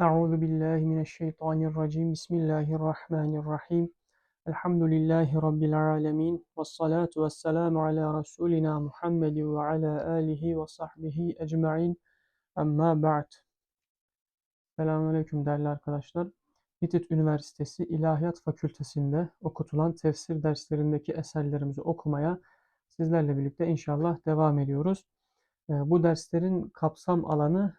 Euzu billahi mineşşeytanirracim. Bismillahirrahmanirrahim. Elhamdülillahi rabbil alamin. Ves salatu vesselamu ala rasulina Muhammed ve ala alihi ve sahbihi ecmaîn. Amma ba'd. Selamünaleyküm değerli arkadaşlar. İTİT Üniversitesi İlahiyat Fakültesi'nde okutulan tefsir derslerindeki eserlerimizi okumaya sizlerle birlikte inşallah devam ediyoruz. Ee, Bu derslerin kapsam alanı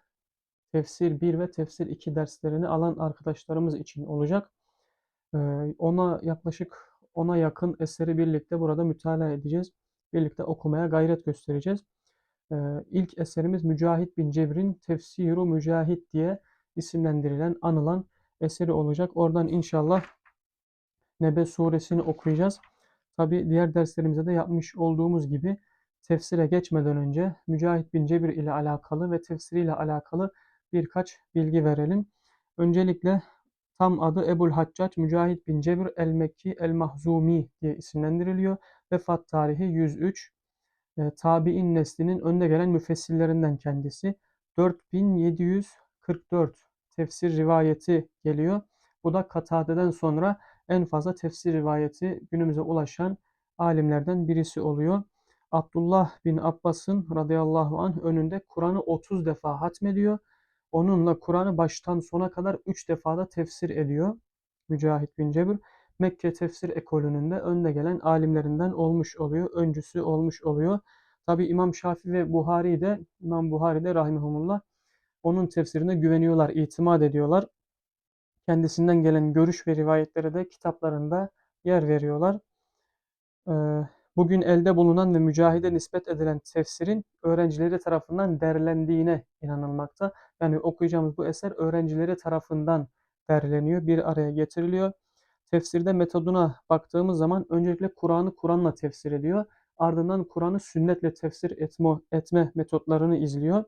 Tefsir 1 ve Tefsir 2 derslerini alan arkadaşlarımız için olacak. Ee, ona yaklaşık ona yakın eseri birlikte burada mütalaa edeceğiz. Birlikte okumaya gayret göstereceğiz. Ee, ilk eserimiz Mücahit bin Cebr'in Tefsiru Mücahit diye isimlendirilen, anılan eseri olacak. Oradan inşallah Nebe suresini okuyacağız. Tabi diğer derslerimizde de yapmış olduğumuz gibi tefsire geçmeden önce Mücahit bin Cebir ile alakalı ve tefsiriyle alakalı birkaç bilgi verelim. Öncelikle tam adı Ebul Haccac Mücahit bin Cebir el-Mekki el-Mahzumi diye isimlendiriliyor. Vefat tarihi 103. E, tabi'in neslinin önde gelen müfessirlerinden kendisi. 4744 tefsir rivayeti geliyor. Bu da Katade'den sonra en fazla tefsir rivayeti günümüze ulaşan alimlerden birisi oluyor. Abdullah bin Abbas'ın radıyallahu anh önünde Kur'an'ı 30 defa hatmediyor. Onunla Kur'an'ı baştan sona kadar 3 defada tefsir ediyor. Mücahit bin Cebir. Mekke tefsir ekolünün de önde gelen alimlerinden olmuş oluyor. Öncüsü olmuş oluyor. Tabi İmam Şafii ve Buhari de İmam Buhari de rahimehumullah onun tefsirine güveniyorlar, itimat ediyorlar. Kendisinden gelen görüş ve rivayetlere de kitaplarında yer veriyorlar. Ee, bugün elde bulunan ve mücahide nispet edilen tefsirin öğrencileri tarafından derlendiğine inanılmakta. Yani okuyacağımız bu eser öğrencileri tarafından derleniyor, bir araya getiriliyor. Tefsirde metoduna baktığımız zaman öncelikle Kur'an'ı Kur'an'la tefsir ediyor. Ardından Kur'an'ı sünnetle tefsir etme, etme metotlarını izliyor.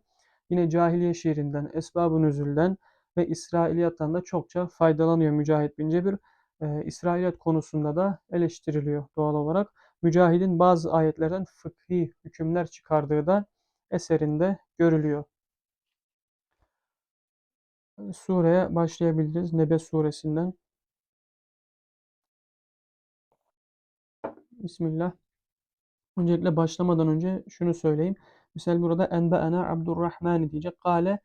Yine cahiliye şiirinden, esbab-ı nüzülden ve İsrailiyattan da çokça faydalanıyor Mücahit bin Cebir. Ee, İsrailiyat konusunda da eleştiriliyor doğal olarak. Mücahid'in bazı ayetlerden fıkhi hükümler çıkardığı da eserinde görülüyor. Sureye başlayabiliriz. Nebe suresinden. Bismillah. Öncelikle başlamadan önce şunu söyleyeyim. Misal burada enbe'ena Abdurrahman diyecek. Kale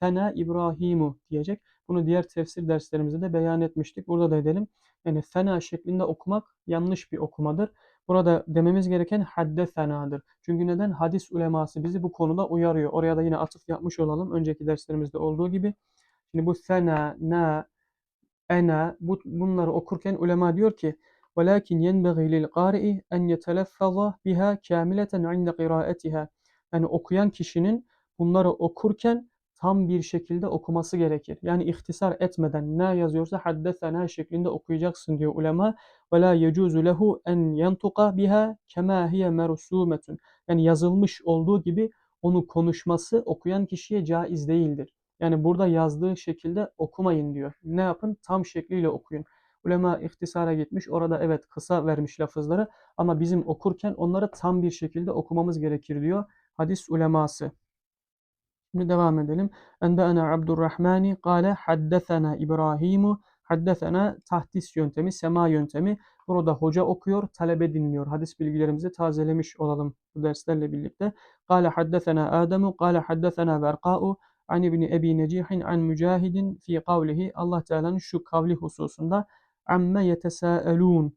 fena İbrahimu diyecek. Bunu diğer tefsir derslerimizde de beyan etmiştik. Burada da edelim. Yani fena şeklinde okumak yanlış bir okumadır. Burada dememiz gereken hadde fenadır. Çünkü neden? Hadis uleması bizi bu konuda uyarıyor. Oraya da yine atıf yapmış olalım. Önceki derslerimizde olduğu gibi. Şimdi bu fena, na, ena bu, bunları okurken ulema diyor ki وَلَكِنْ يَنْبَغِي لِلْقَارِئِ اَنْ يَتَلَفَّظَ بِهَا كَامِلَةً عِنْدَ قِرَاءَتِهَا Yani okuyan kişinin bunları okurken tam bir şekilde okuması gerekir. Yani ihtisar etmeden ne yazıyorsa haddesena şeklinde okuyacaksın diyor ulema. Ve la yecuzu lehu en yentuka biha kema hiye mersumetun. Yani yazılmış olduğu gibi onu konuşması okuyan kişiye caiz değildir. Yani burada yazdığı şekilde okumayın diyor. Ne yapın? Tam şekliyle okuyun. Ulema ihtisara gitmiş. Orada evet kısa vermiş lafızları ama bizim okurken onları tam bir şekilde okumamız gerekir diyor hadis uleması. Şimdi devam edelim. Enbe'ena Abdurrahmani kâle haddesena İbrahimu haddesena tahdis yöntemi, sema yöntemi. Burada hoca okuyor, talebe dinliyor. Hadis bilgilerimizi tazelemiş olalım bu derslerle birlikte. Kâle haddesena Ademu, kâle haddesena Berkâ'u an İbni Ebi Necihin an Mücahidin fi kavlihi Allah Teala'nın şu kavli hususunda amme yetesâelûn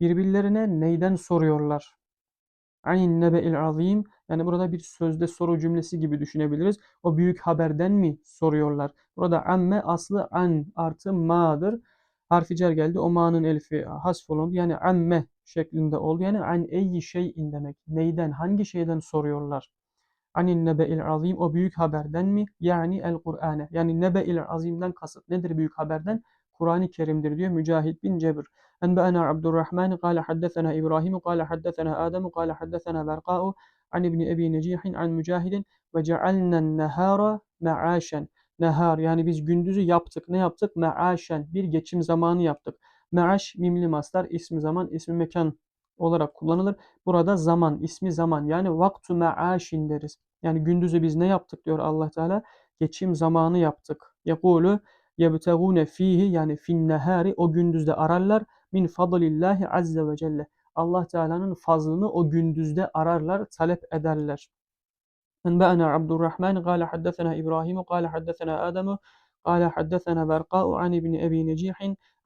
birbirlerine neyden soruyorlar? Anin nebe'il azim yani burada bir sözde soru cümlesi gibi düşünebiliriz. O büyük haberden mi soruyorlar? Burada amme aslı an artı ma'dır. Harfi cer geldi. O ma'nın elifi hasfolundu. Yani amme şeklinde oldu. Yani an eyyi şeyin demek. Neyden, hangi şeyden soruyorlar? Anin nebe'il azim o büyük haberden mi? Yani el Kur'ane. Yani nebe'il azimden kasıt nedir büyük haberden? Kur'an-ı Kerim'dir diyor Mücahit bin Cebir. Enbe'ena Abdurrahman kâle haddesena İbrahim kâle haddesena Adem kâle haddesena Berkâ'u an İbni Ebi Necihin an Mücahidin ve cealnen nehâra me'âşen. Nehar yani biz gündüzü yaptık. Ne yaptık? Me'âşen. Bir geçim zamanı yaptık. Me'aş mimli mastar ismi zaman ismi mekan olarak kullanılır. Burada zaman, ismi zaman yani vaktu me'aşin deriz. Yani gündüzü biz ne yaptık diyor Allah Teala? Geçim zamanı yaptık. Yakulu yebtegune fihi yani fin nehari o gündüzde ararlar min fadlillahi azze ve celle. Allah Teala'nın fazlını o gündüzde ararlar, talep ederler. أنبأنا عبد الرحمن قال حدثنا إبراهيم قال حدثنا آدم قال حدثنا برقاء عن ابن أبي نجيح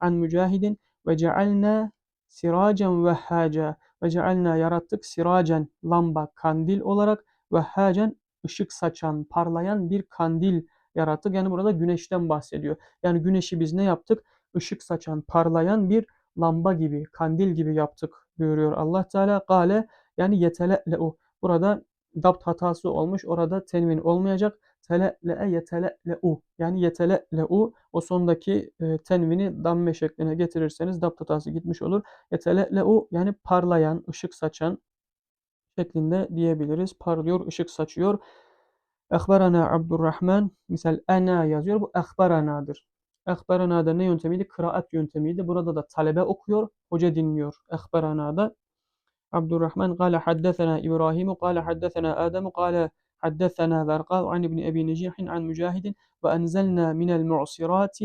عن مجاهد وجعلنا سراجا وهاجا وجعلنا yarattık siracan lamba kandil olarak vehhacan ışık saçan parlayan bir kandil yarattık. Yani burada güneşten bahsediyor. Yani güneşi biz ne yaptık? Işık saçan parlayan bir lamba gibi kandil gibi yaptık buyuruyor Allah Teala. Kale yani yetele'le'u. Burada dapt hatası olmuş. Orada tenvin olmayacak. Tele'le'e yetele'le'u. Yani yetele'le'u o sondaki e, tenvini damme şekline getirirseniz dapt hatası gitmiş olur. Yetele'le'u yani parlayan, ışık saçan şeklinde diyebiliriz. Parlıyor, ışık saçıyor. Ehbarana Abdurrahman. Misal ana yazıyor. Bu ehbarana'dır. Ehbarana'da ne yöntemiydi? Kıraat yöntemiydi. Burada da talebe okuyor, hoca dinliyor. Ehbarana'da عبد الرحمن قال حدثنا إبراهيم قال حدثنا آدم قال حدثنا برقاء عن ابن أبي نجيح عن مجاهد وأنزلنا من المعصرات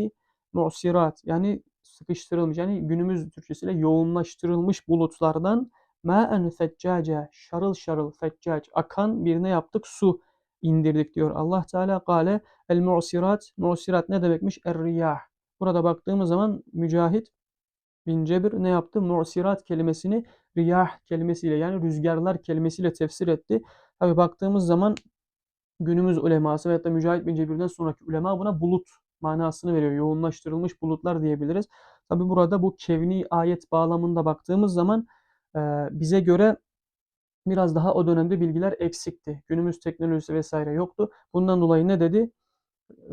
mu'sirat yani sıkıştırılmış yani günümüz Türkçesiyle yoğunlaştırılmış bulutlardan ma'en feccace şarıl şarıl feccac akan birine yaptık su indirdik diyor Allah Teala kale el mu'sirat mu'sirat ne demekmiş er riyah burada baktığımız zaman Mücahit bin Cebir ne yaptı mu'sirat kelimesini riyah kelimesiyle yani rüzgarlar kelimesiyle tefsir etti. Tabi baktığımız zaman günümüz uleması veyahut da Mücahit bin Cebir'den sonraki ulema buna bulut manasını veriyor. Yoğunlaştırılmış bulutlar diyebiliriz. Tabi burada bu kevni ayet bağlamında baktığımız zaman e, bize göre biraz daha o dönemde bilgiler eksikti. Günümüz teknolojisi vesaire yoktu. Bundan dolayı ne dedi?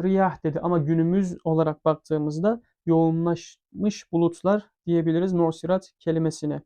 Riyah dedi ama günümüz olarak baktığımızda yoğunlaşmış bulutlar diyebiliriz Mursirat kelimesine.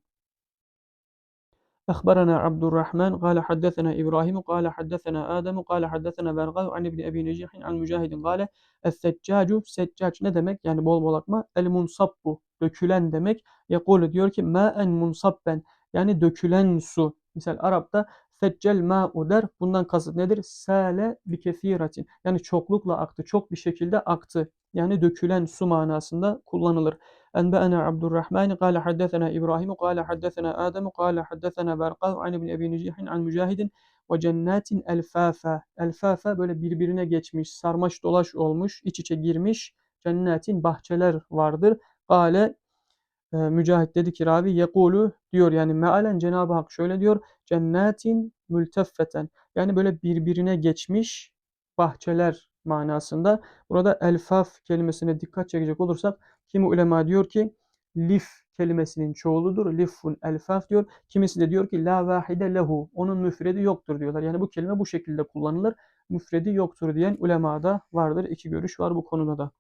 أخبرنا عبد الرحمن قال حدثنا إبراهيم قال حدثنا آدم قال حدثنا برغاء عن ابن أبي نجيح عن مجاهد قال الثجاc seccac ne demek? Yani bol bol akma. El munsabbu dökülen demek. Yekulu diyor ki ma'en munsabben yani dökülen su. Misal Arap'ta Seccel ma'u der. Bundan kasıt nedir? Sale bi kesiratin. Yani çoklukla aktı. Çok bir şekilde aktı. Yani dökülen su manasında kullanılır. Enbe'ena Abdurrahman kâle haddesena İbrahim kâle haddesena Adem kâle haddesena Berkav an ibn Ebi Necihin an Mücahidin ve cennetin elfâfe. Elfâfe böyle birbirine geçmiş, sarmaş dolaş olmuş, iç içe girmiş cennetin bahçeler vardır. Kale e, Mücahit dedi ki ravi yekulu diyor yani mealen Cenab-ı Hak şöyle diyor cennetin mülteffeten yani böyle birbirine geçmiş bahçeler manasında. Burada elfaf kelimesine dikkat çekecek olursak kimi ulema diyor ki lif kelimesinin çoğuludur. Lifun elfaf diyor. Kimisi de diyor ki la vahide lehu. Onun müfredi yoktur diyorlar. Yani bu kelime bu şekilde kullanılır. Müfredi yoktur diyen ulema da vardır. İki görüş var bu konuda da.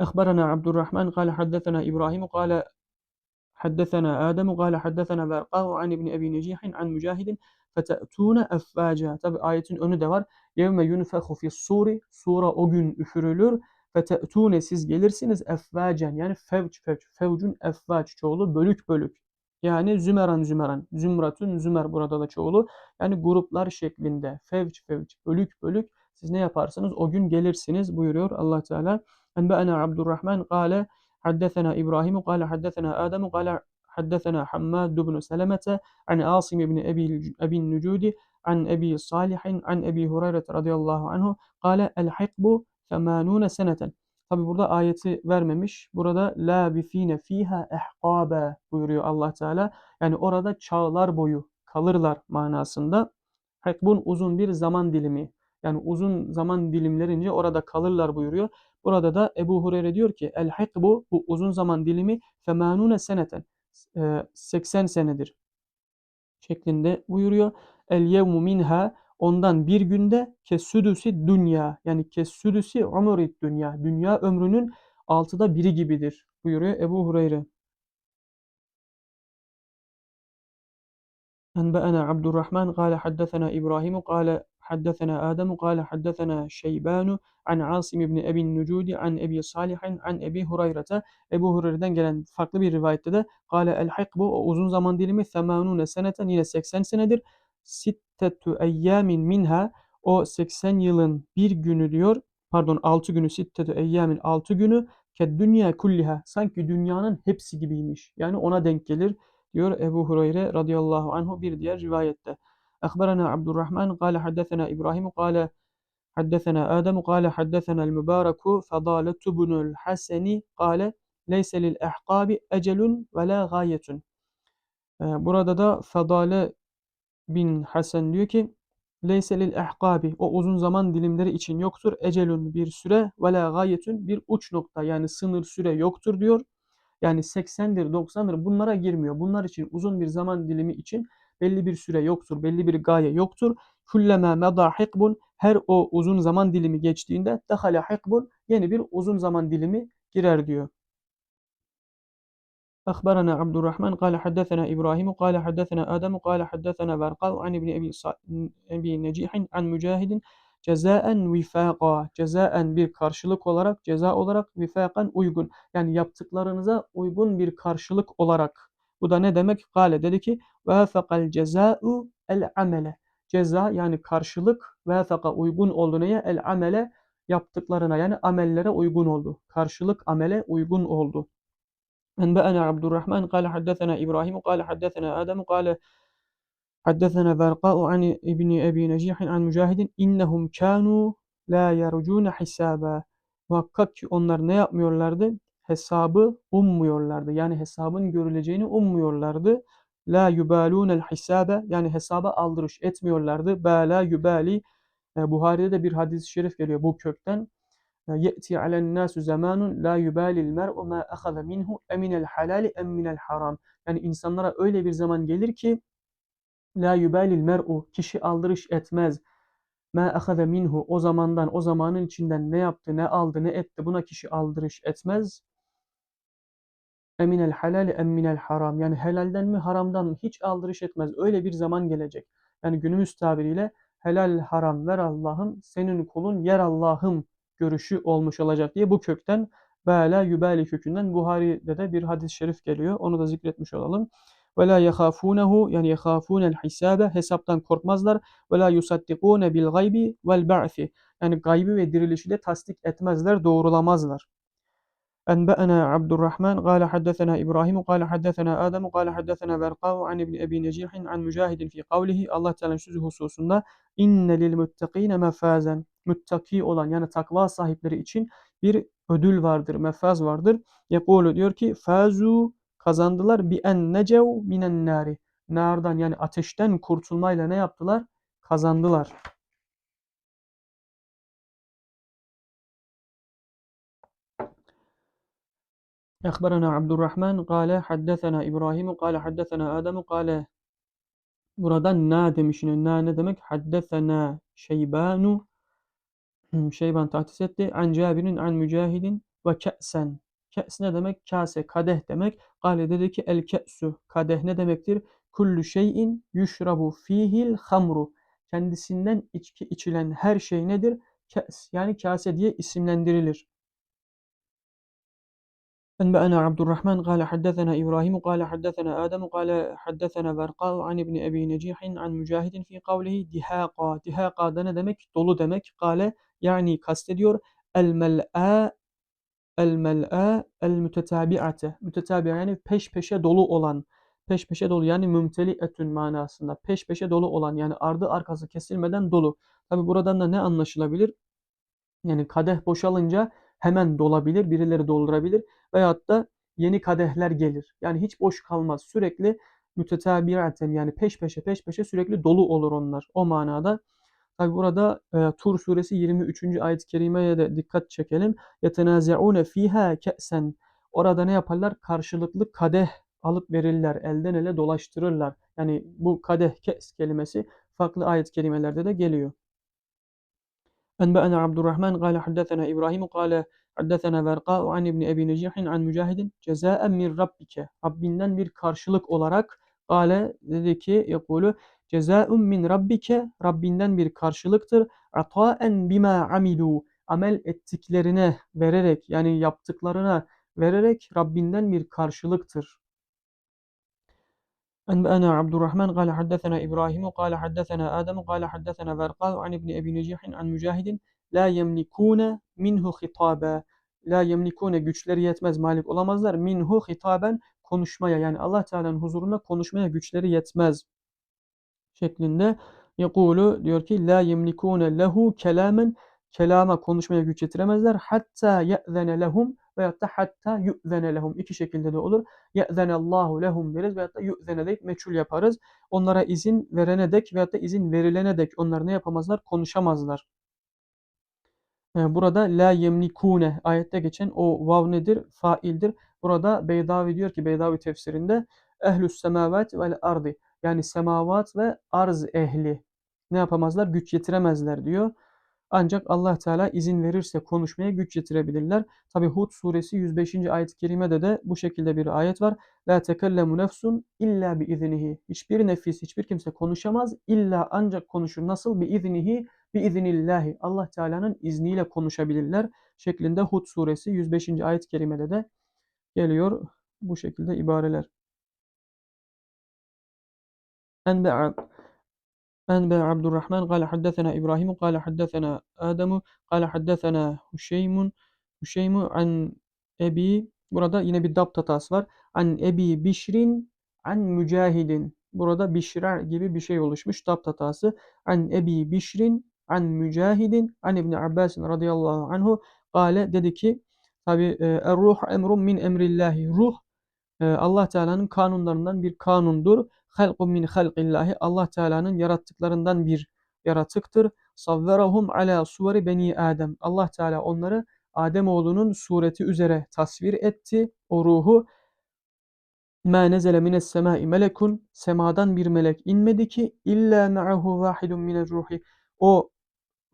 أخبرنا عبد الرحمن قال حدثنا إبراهيم قال حدثنا آدم قال حدثنا برقاء عن ابن أبي نجيح عن مجاهد fete'tûne effâca. Tabi ayetin önü de var. Yevme yunfehu fis-suri. Sura o gün üfürülür. Fete'tûne siz gelirsiniz effâcen. Yani fevç fevç. Fevcun effâc çoğulu bölük bölük. Yani zümeran zümeran. Zümratun zümer burada da çoğulu. Yani gruplar şeklinde. Fevç fevç. Bölük bölük. Siz ne yaparsınız? O gün gelirsiniz buyuruyor Allah Teala. Enbe'ena Abdurrahman kâle حدثنا إبراهيم قال حدثنا آدم قال حدثنا حماد بن سلمة عن عاصم بن أبي, أبي النجود عن أبي صالح عن أبي هريرة رضي الله عنه قال الحقب ثمانون سنة Tabi burada ayeti vermemiş. Burada la bifine fiha ehqabe buyuruyor Allah Teala. Yani orada çağlar boyu kalırlar manasında. Hekbun uzun bir zaman dilimi. Yani uzun zaman dilimlerince orada kalırlar buyuruyor. Burada da Ebu Hureyre diyor ki el hikbu bu uzun zaman dilimi femanune seneten 80 senedir şeklinde buyuruyor. El yevmu minha ondan bir günde kesüdüsü dünya yani kesüdüsü umurit dünya dünya ömrünün altıda biri gibidir buyuruyor Ebu Hureyre. أنبأنا عبد الرحمن قال حدثنا إبراهيم قال حدثنا آدم قال حدثنا شيبان عن عاصم بن أبي النجود عن أبي صالح عن أبي هريرة Ebu Hureyre'den gelen farklı bir rivayette de Kale el bu o uzun zaman dilimi 80 seneten yine 80 senedir. Sittetu eyyamin minha o 80 yılın bir günü diyor. pardon 6 günü sittetü eyyamin 6 günü ke dünya kulliha sanki dünyanın hepsi gibiymiş. Yani ona denk gelir diyor Ebu Hureyre radıyallahu anhu bir diğer rivayette. Kâle haddesena İbrahim kâle haddesena Adem kâle haddesena el-Mübareku fadâletu bunul haseni kâle leyse lil ehkâbi ecelun ve la gâyetun. Ee, burada da Fadale bin Hasan diyor ki Leyse lil ehkabi o uzun zaman dilimleri için yoktur. Ecelun bir süre ve la gayetun bir uç nokta yani sınır süre yoktur diyor. Yani 80'dir 90'dır bunlara girmiyor. Bunlar için uzun bir zaman dilimi için belli bir süre yoktur. Belli bir gaye yoktur. Kullema meda hikbun her o uzun zaman dilimi geçtiğinde dehale hikbun yeni bir uzun zaman dilimi girer diyor. أخبرنا عبد الرحمن قال حدثنا إبراهيم قال حدثنا آدم قال حدثنا برقاء عن ابن أبي, أبي نجيح عن mücahidin cezaen vifaka cezaen bir karşılık olarak ceza olarak vifakan uygun yani yaptıklarınıza uygun bir karşılık olarak bu da ne demek? Kale dedi ki vafakal ceza'u el amele ceza yani karşılık vafaka uygun oldu neye? El amele yaptıklarına yani amellere uygun oldu. Karşılık amele uygun oldu. أنبأنا عبد الرحمن قال حدثنا إبراهيم قال حدثنا آدم قال حدثنا برقاء عن ابن أبي نجيح عن mücahidin innehum kanu la yercune hisaba. Muhakkak ki onlar ne yapmıyorlardı? Hesabı ummuyorlardı. Yani hesabın görüleceğini ummuyorlardı. La yubalunel hisabe yani hesaba aldırış etmiyorlardı. Bala yubali e, Buhari'de de bir hadis-i şerif geliyor bu kökten. E, Ye'ti alen nasu zamanun la yubalil mer'u ma ahaza minhu eminel halali em minel haram. Yani insanlara öyle bir zaman gelir ki la yubalil mer'u kişi aldırış etmez. Ma ahaza minhu o zamandan o zamanın içinden ne yaptı ne aldı ne etti buna kişi aldırış etmez. Eminel halali em minel haram. Yani helalden mi haramdan mı hiç aldırış etmez. Öyle bir zaman gelecek. Yani günümüz tabiriyle helal haram ver Allah'ım senin kulun yer Allah'ım görüşü olmuş olacak diye bu kökten Bâlâ yübâli kökünden Buhari'de de bir hadis-i şerif geliyor. Onu da zikretmiş olalım. Ve la yehâfûnehu yani yehâfûnel hisâbe hesaptan korkmazlar. Ve la yusaddikûne bil gaybi vel ba'fi yani gaybi ve dirilişi de tasdik etmezler, doğrulamazlar. أنبأنا عبد الرحمن قال حدثنا إبراهيم قال حدثنا آدم قال حدثنا برقاء عن ابن أبي نجيح عن مجاهد في قوله Allah Teala'nın sözü hususunda inne lil muttakine mefazen müttaki olan yani takva sahipleri için bir ödül vardır, mefaz vardır. Yekulu diyor ki fazu kazandılar bi en necev minen nari. Nardan yani ateşten kurtulmayla ne yaptılar? Kazandılar. أخبرنا عبد الرحمن قال حدثنا إبراهيم قال حدثنا آدم قال Burada na demiş yine. Na ne demek? Haddesena Şeybanu Şeyban tahsis etti. An Cabir'in an Mücahidin ve ke'sen. Ke's ne demek? Kase, kadeh demek. Gale dedi ki el ke'su. Kadeh ne demektir? Kullu şeyin yuşrabu fihil hamru. Kendisinden içki içilen her şey nedir? Ke's yani kase diye isimlendirilir. أنبأنا عبد الرحمن قال حدثنا إبراهيم قال حدثنا آدم قال حدثنا برقاء عن ابن أبي نجيح عن مجاهد في قوله دهاقا دهاقا da ne demek? Dolu demek. Kale yani kastediyor el mel'a el mel'a el mütetabi'ate mütetabi yani peş peşe dolu olan peş peşe dolu yani mümteli etün manasında peş peşe dolu olan yani ardı arkası kesilmeden dolu. Tabi buradan da ne anlaşılabilir? Yani kadeh boşalınca hemen dolabilir, birileri doldurabilir veyahut da yeni kadehler gelir. Yani hiç boş kalmaz. Sürekli mütetabiaten yani peş peşe peş peşe sürekli dolu olur onlar. O manada Tabi burada e, Tur suresi 23. ayet-i kerimeye de dikkat çekelim. يَتَنَازَعُونَ fiha ke'sen. Orada ne yaparlar? Karşılıklı kadeh alıp verirler. Elden ele dolaştırırlar. Yani bu kadeh kes kelimesi farklı ayet-i kerimelerde de geliyor. أنبأنا عبد الرحمن قال حدثنا إبراهيم قال حدثنا Verqa an İbn Ebi Necih an Mücahidin cezaen min rabbike Rabbinden bir karşılık olarak Kale dedi ki yakulu cezaun min rabbike Rabbinden bir karşılıktır. Ataen bima amilu amel ettiklerine vererek yani yaptıklarına vererek Rabbinden bir karşılıktır. أنبأنا عبد الرحمن قال حدثنا إبراهيم قال حدثنا آدم قال حدثنا برقاه عن ابن أبي نجيح عن مجاهد لا يملكون منه خطابا. لا يملكون güçleri yetmez مالك olamazlar. منه خطابا konuşmaya yani Allah Teala'nın huzurunda konuşmaya güçleri yetmez şeklinde يقول diyor ki لا يملكون له كلاما kelama konuşmaya güç yetiremezler. Hatta ye'zene lehum veyahut da hatta yu'zene lehum. iki şekilde de olur. Ye'zene Allahu lehum deriz veyahut da yu'zene deyip meçhul yaparız. Onlara izin verene dek veyahut da izin verilene dek onlar ne yapamazlar? Konuşamazlar. Ee, burada la yemlikune ayette geçen o vav nedir? Faildir. Burada Beydavi diyor ki Beydavi tefsirinde ehlü's semavat vel ardi yani semavat ve arz ehli ne yapamazlar? Güç yetiremezler diyor. Ancak Allah Teala izin verirse konuşmaya güç yetirebilirler. Tabi Hud suresi 105. ayet-i kerimede de bu şekilde bir ayet var. La tekellemu nefsun illa bi iznihi. Hiçbir nefis, hiçbir kimse konuşamaz illa ancak konuşur. Nasıl? Bi iznihi, bi iznillahi. Allah Teala'nın izniyle konuşabilirler şeklinde Hud suresi 105. ayet-i kerimede de geliyor bu şekilde ibareler. Enbe'a أنبأ عبد الرحمن قال حدثنا إبراهيم قال حدثنا آدم قال حدثنا Hüşeym Hüşeym an Ebi burada yine bir dapt hatası var. An Ebi Bişrin an Mücahidin. Burada Bişrer gibi bir şey oluşmuş. Dapt hatası. An Ebi Bişrin an Mücahidin an İbni Abbas radıyallahu anhu kale dedi ki tabi er-ruh emrun min emrillahi. Ruh Allah Teala'nın kanunlarından bir kanundur. Halqun min halqillahi. Allah Teala'nın yarattıklarından bir yaratıktır. Savverahum ala suveri beni Adem. Allah Teala onları Adem oğlunun sureti üzere tasvir etti. O ruhu Ma nezele mines semai melekun semadan bir melek inmedi ki illa ma'ahu vahidun miner ruhi. O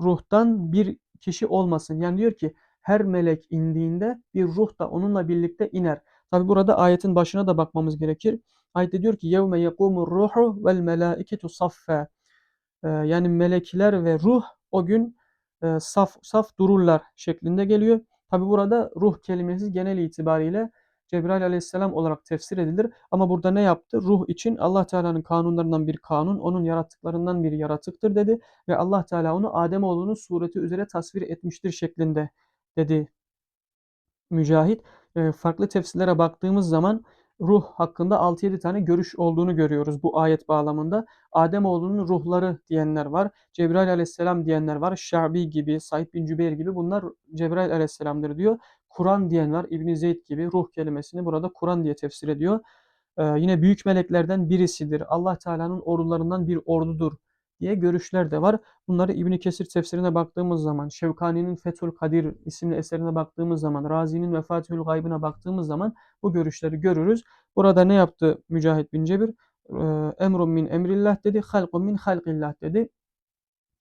ruhtan bir kişi olmasın. Yani diyor ki her melek indiğinde bir ruh da onunla birlikte iner. Tabi burada ayetin başına da bakmamız gerekir. Ayette diyor ki yevme yekumur ruhu vel melaiketu saffa. Ee, yani melekler ve ruh o gün e, saf saf dururlar şeklinde geliyor. Tabi burada ruh kelimesi genel itibariyle Cebrail aleyhisselam olarak tefsir edilir. Ama burada ne yaptı? Ruh için Allah Teala'nın kanunlarından bir kanun, onun yarattıklarından bir yaratıktır dedi. Ve Allah Teala onu Ademoğlunun sureti üzere tasvir etmiştir şeklinde dedi Mücahit. E, farklı tefsirlere baktığımız zaman ruh hakkında 6-7 tane görüş olduğunu görüyoruz bu ayet bağlamında. Ademoğlunun ruhları diyenler var. Cebrail aleyhisselam diyenler var. Şabi gibi, Said bin Cübeyr gibi bunlar Cebrail aleyhisselamdır diyor. Kur'an diyen var. İbn Zeyd gibi ruh kelimesini burada Kur'an diye tefsir ediyor. Ee, yine büyük meleklerden birisidir. Allah Teala'nın ordularından bir ordudur diye görüşler de var. Bunları İbn Kesir tefsirine baktığımız zaman, Şevkani'nin Fethül Kadir isimli eserine baktığımız zaman, Razi'nin Vefatül Gaybına baktığımız zaman bu görüşleri görürüz. Burada ne yaptı Mücahit bin Cebir? Ee, Emrun min emrillah dedi, halkun min halqillah dedi.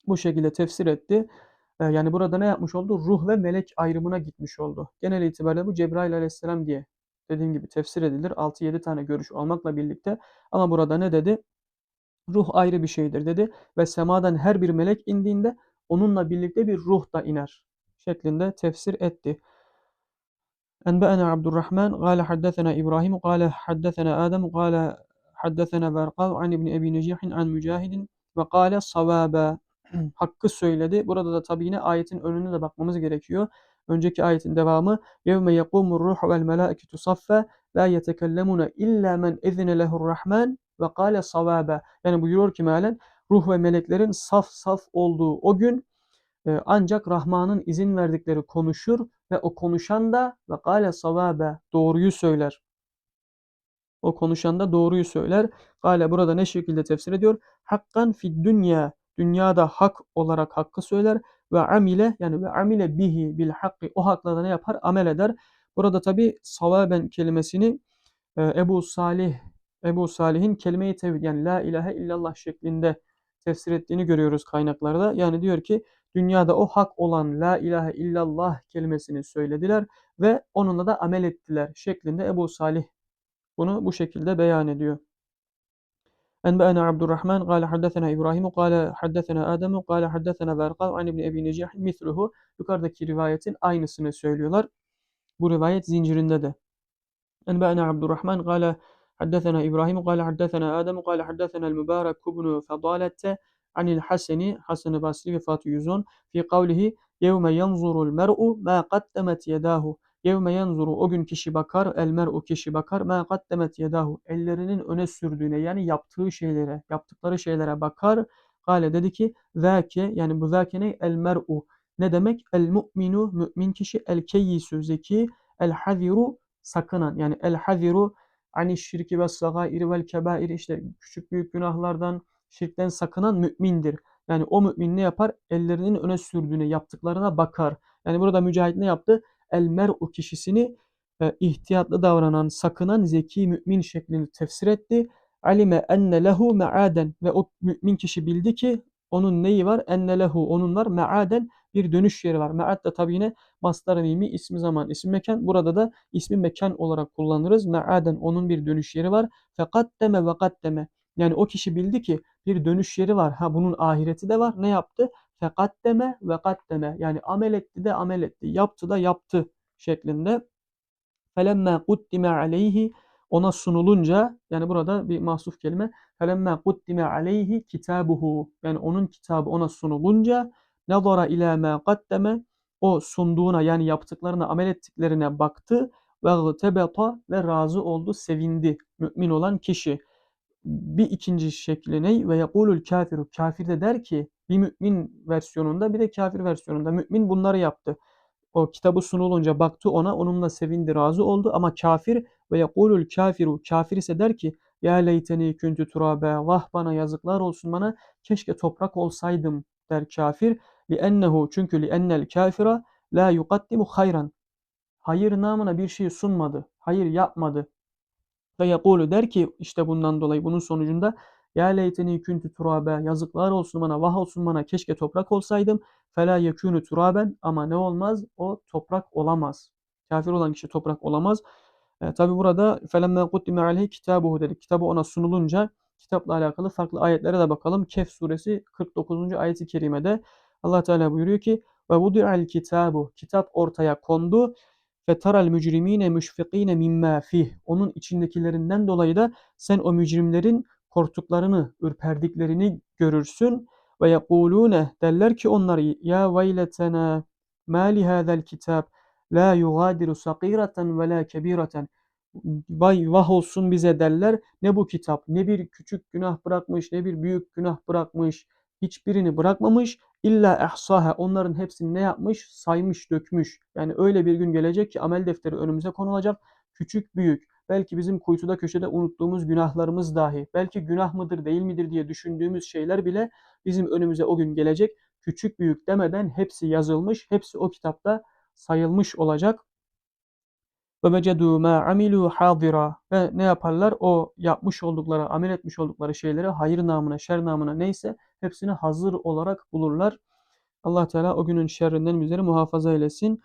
Bu şekilde tefsir etti. Ee, yani burada ne yapmış oldu? Ruh ve melek ayrımına gitmiş oldu. Genel itibariyle bu Cebrail aleyhisselam diye dediğim gibi tefsir edilir. 6-7 tane görüş olmakla birlikte. Ama burada ne dedi? Ruh ayrı bir şeydir dedi ve semadan her bir melek indiğinde onunla birlikte bir ruh da iner şeklinde tefsir etti. Enbe'ena Abdurrahman قال حدثنا İbrahim قال حدثنا Adem قال حدثنا Berqav an İbn Ebi Necih an Mücahid ve قال صوابا hakkı söyledi. Burada da tabi yine ayetin önüne de bakmamız gerekiyor. Önceki ayetin devamı يَوْمَ يَقُومُ الرُّحُ وَالْمَلَائِكَةُ صَفَّ لَا يَتَكَلَّمُونَ إِلَّا مَنْ اِذْنَ لَهُ الرَّحْمَنِ ve kâle savâbe. Yani buyuruyor ki mealen ruh ve meleklerin saf saf olduğu o gün e, ancak Rahman'ın izin verdikleri konuşur ve o konuşan da ve kâle savâbe doğruyu söyler. O konuşan da doğruyu söyler. Gale burada ne şekilde tefsir ediyor? Hakkan fid dünya. Dünyada hak olarak hakkı söyler ve amile yani ve amile bihi bil hakkı o hakla da ne yapar? Amel eder. Burada tabi savaben kelimesini e, Ebu Salih Ebu Salih'in kelime-i tevhid yani la ilahe illallah şeklinde tefsir ettiğini görüyoruz kaynaklarda. Yani diyor ki dünyada o hak olan la ilahe illallah kelimesini söylediler ve onunla da amel ettiler şeklinde Ebu Salih bunu bu şekilde beyan ediyor. أنبأنا عبد الرحمن قال حدثنا إبراهيم قال حدثنا آدم قال حدثنا برقاء عن ابن Ebi Necih misluhu yukarıdaki rivayetin aynısını söylüyorlar. Bu rivayet zincirinde de. أنبأنا عبد الرحمن قال حدثنا إبراهيم قال حدثنا آدم قال حدثنا المبارك بن فضالة عن الحسن حسن بصري vefat 110 في قوله Yevme yanzurul mer'u ma qaddemet yedahu. Yevme yanzuru o gün kişi bakar, el mer'u kişi bakar, ma qaddemet yedahu. Ellerinin öne sürdüğüne yani yaptığı şeylere, yaptıkları şeylere bakar. Gale dedi ki zâke yani bu zâke ne? El mer'u. Ne demek? El mu'minu mümin kişi, el keyyisu zeki, el haziru sakınan yani el haziru ani şirki ve sagairi vel kebair işte küçük büyük günahlardan, şirkten sakınan mümindir. Yani o mümin ne yapar? Ellerinin öne sürdüğüne, yaptıklarına bakar. Yani burada mücahit ne yaptı? El mer'u kişisini e, ihtiyatlı davranan, sakınan zeki mümin şeklinde tefsir etti. Alime enne lehu me'aden ve o mümin kişi bildi ki onun neyi var? Enne lehu onun var me'aden bir dönüş yeri var. Me'ad da tabi yine mastar mimi ismi zaman isim mekan. Burada da ismi mekan olarak kullanırız. Me'aden onun bir dönüş yeri var. Fekaddeme ve kaddeme. Yani o kişi bildi ki bir dönüş yeri var. Ha bunun ahireti de var. Ne yaptı? Fekaddeme ve kaddeme. Yani amel etti de amel etti. Yaptı da yaptı şeklinde. Felemme kuddime aleyhi ona sunulunca yani burada bir mahsuf kelime felemme kuddime aleyhi kitabuhu yani onun kitabı ona sunulunca nazara ila ma kaddeme o sunduğuna yani yaptıklarına amel ettiklerine baktı ve gtebeta ve razı oldu sevindi mümin olan kişi bir ikinci şekli ne? Ve yakulul kafiru. Kafir de der ki bir mümin versiyonunda bir de kafir versiyonunda mümin bunları yaptı. O kitabı sunulunca baktı ona onunla sevindi razı oldu ama kafir ve yakulul kafiru. Kafir ise der ki ya leyteni küntü turabe vah bana yazıklar olsun bana keşke toprak olsaydım der kafir. Ennehu çünkü ennel kafira la yuqaddimu hayran. Hayır namına bir şey sunmadı. Hayır yapmadı. Ve yekulu der ki işte bundan dolayı bunun sonucunda ya leyteni küntü turabe yazıklar olsun bana vah olsun bana keşke toprak olsaydım fela yekûnü turaben ama ne olmaz o toprak olamaz. Kafir olan kişi toprak olamaz. E, Tabi burada felemme kuddime aleyhi kitabuhu dedik. Kitabı ona sunulunca kitapla alakalı farklı ayetlere de bakalım. Kehf suresi 49. ayeti kerimede Allah Teala buyuruyor ki ve vudi'al kitabu kitap ortaya kondu fetaral mücrimine müşfikine mimma fih. Onun içindekilerinden dolayı da sen o mücrimlerin korktuklarını, ürperdiklerini görürsün. Ve yekulune derler ki onlar ya veyletena ma li hadal kitab la yugadiru sagireten ve la kebireten. Vay vah olsun bize derler. Ne bu kitap? Ne bir küçük günah bırakmış, ne bir büyük günah bırakmış. Hiçbirini bırakmamış. İlla ehsaha onların hepsini ne yapmış? Saymış, dökmüş. Yani öyle bir gün gelecek ki amel defteri önümüze konulacak. Küçük, büyük. Belki bizim kuytuda köşede unuttuğumuz günahlarımız dahi. Belki günah mıdır, değil midir diye düşündüğümüz şeyler bile bizim önümüze o gün gelecek. Küçük, büyük demeden hepsi yazılmış. Hepsi o kitapta sayılmış olacak. Ve vecedû mâ amilû hâzira. Ve ne yaparlar? O yapmış oldukları, amel etmiş oldukları şeyleri hayır namına, şer namına neyse hepsini hazır olarak bulurlar. Allah Teala o günün şerrinden bizleri muhafaza eylesin.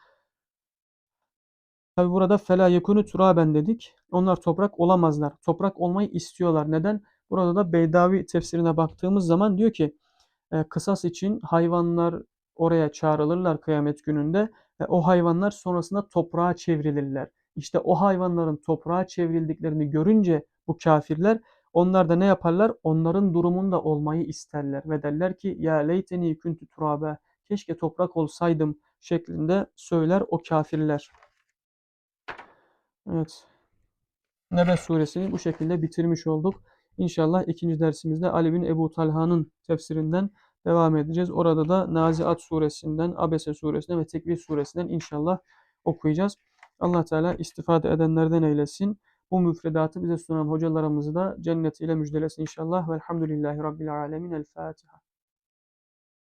Tabi burada fela yekunu turaben dedik. Onlar toprak olamazlar. Toprak olmayı istiyorlar. Neden? Burada da Beydavi tefsirine baktığımız zaman diyor ki e, kısas için hayvanlar oraya çağrılırlar kıyamet gününde. ve o hayvanlar sonrasında toprağa çevrilirler. İşte o hayvanların toprağa çevrildiklerini görünce bu kafirler onlar da ne yaparlar? Onların durumunda olmayı isterler ve derler ki ya leyteni kuntu turabe keşke toprak olsaydım şeklinde söyler o kafirler. Evet. Nebe suresini bu şekilde bitirmiş olduk. İnşallah ikinci dersimizde Ali bin Ebu Talha'nın tefsirinden devam edeceğiz. Orada da Naziat suresinden, Abese suresinden ve Tekvir suresinden inşallah okuyacağız. Allah Teala istifade edenlerden eylesin. Bu müfredatı bize sunan hocalarımızı da cennetiyle müjdelesin inşallah. Velhamdülillahi Rabbil alemin. El Fatiha.